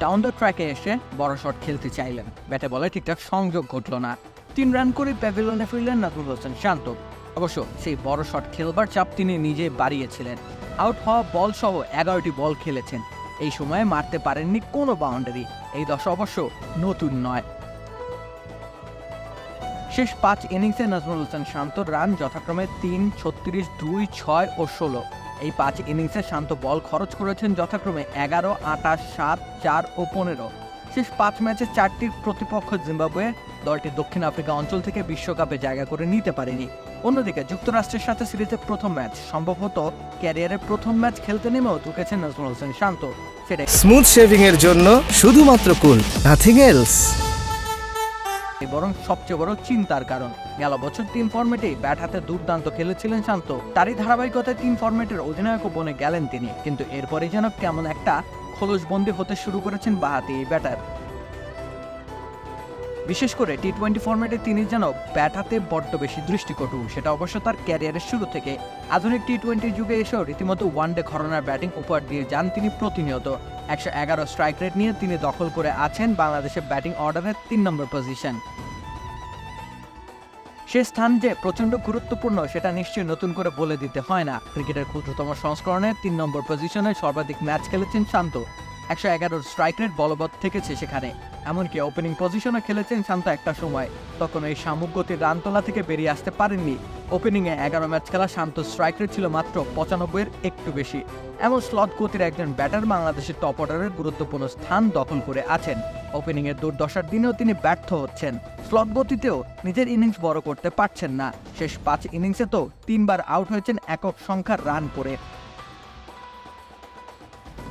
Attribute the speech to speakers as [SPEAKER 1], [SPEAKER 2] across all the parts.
[SPEAKER 1] Down the ট্র্যাকে এসে বড় শট খেলতে চাইলেন। ব্যাটে বলে ঠিকঠাক সংযোগ ঘটল না। তিন রান করে প্যাভিলনে ফিরলেন নাজমুল হোসেন শান্ত। অবশ্য সেই বড় শট খেলবার চাপ তিনি নিজে বাড়িয়েছিলেন। আউট হওয়া বল সহ এগারোটি বল খেলেছেন। এই সময়ে মারতে পারেননি কোনো বাউন্ডারি। এই দশা অবশ্য নতুন নয়। শেষ পাঁচ ইনিংসে নাজমুল হোসেন শান্তর রান যথাক্রমে তিন, ছত্রিশ, দুই, ছয় ও ষোলো। এই পাঁচ ইনিংসে শান্ত বল খরচ করেছেন যথাক্রমে এগারো আটাশ সাত, চার ও পনেরো। শেষ পাঁচ ম্যাচে চারটির প্রতিপক্ষ জিম্বাবুয়ে দলটি দক্ষিণ আফ্রিকা অঞ্চল থেকে বিশ্বকাপে জায়গা করে নিতে পারেনি। অন্যদিকে যুক্তরাষ্ট্রের সাথে সিরিজের প্রথম ম্যাচ সম্ভবত ক্যারিয়ারের প্রথম ম্যাচ খেলতে নেমেও ঢুকেছেন নাজমুল হোসেন শান্ত। সেটাই।
[SPEAKER 2] স্মুথ শেভিং এর জন্য শুধুমাত্র কুল নাথিং এলস
[SPEAKER 1] বরং সবচেয়ে বড় চিন্তার কারণ। গেল বছর তিন ফর্মেটে ব্যাট হাতে দুর্দান্ত খেলেছিলেন শান্ত। তারই ধারাবাহিকতায় তিন ফর্মেটের অধিনায়কও বনে গেলেন তিনি। কিন্তু এরপরে যেন কেমন একটা খোলসবন্দি হতে শুরু করেছেন বাহাতি এই ব্যাটার বিশেষ করে টি টোয়েন্টি ফর্মেটে তিনি যেন ব্যাট হাতে বড্ড বেশি দৃষ্টিকটু, সেটা অবশ্য তার ক্যারিয়ারের শুরু থেকে। আধুনিক টি টোয়েন্টি যুগে এসেও রীতিমতো ওয়ানডে ঘরনার ব্যাটিং উপহার দিয়ে যান তিনি প্রতিনিয়ত। একশো এগারো স্ট্রাইক রেট নিয়ে তিনি দখল করে আছেন বাংলাদেশের ব্যাটিং অর্ডারের তিন নম্বর পজিশন সে স্থান যে প্রচণ্ড গুরুত্বপূর্ণ, সেটা নিশ্চয়ই নতুন করে বলে দিতে হয় না। ক্রিকেটের ক্ষুদ্রতম সংস্করণে তিন নম্বর পজিশনে সর্বাধিক ম্যাচ খেলেছেন শান্ত। একশো এগারোর স্ট্রাইক রেট বলবৎ থেকেছে সেখানে। এমনকি ওপেনিং পজিশনে খেলেছেন শান্ত একটা সময়। তখন এই সামুগতির রান তোলা থেকে বেরিয়ে আসতে পারেননি। ওপেনিংয়ে এগারো ম্যাচ খেলা শান্ত স্ট্রাইক রেট ছিল মাত্র পঁচানব্বইয়ের একটু বেশি। এমন স্লট গতির একজন ব্যাটার বাংলাদেশের টপ অর্ডারের গুরুত্বপূর্ণ স্থান দখল করে আছেন। ওপেনিংয়ের দুর্দশার দিনেও তিনি ব্যর্থ হচ্ছেন। স্লট গতিতেও নিজের ইনিংস বড় করতে পারছেন না। শেষ পাঁচ ইনিংসে তো তিনবার আউট হয়েছেন একক সংখ্যার রান করে।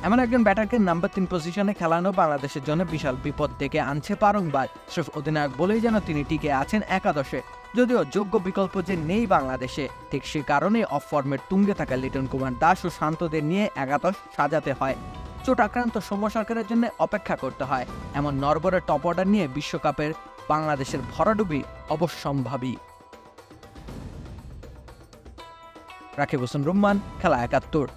[SPEAKER 1] এমন একজন ব্যাটারকে নাম্বার তিন পজিশনে খেলানো বাংলাদেশের জন্য বিশাল বিপদ ডেকে আনছে পারংবার স্রেফ অধিনায়ক বলেই যেন তিনি টিকে আছেন একাদশে। যদিও যোগ্য বিকল্প যে নেই বাংলাদেশে, ঠিক সে কারণে অফ ফর্মের তুঙ্গে থাকা লিটন কুমার দাস ও শান্তদের নিয়ে একাদশ সাজাতে হয়। চোট আক্রান্ত সৌম্য সরকারের জন্য অপেক্ষা করতে হয়। এমন নরবরের টপ অর্ডার নিয়ে বিশ্বকাপের বাংলাদেশের ভরাডুবি অবশ্যম্ভাবী। রাকিব হোসেন, রুম্মান, খেলা একাত্তর।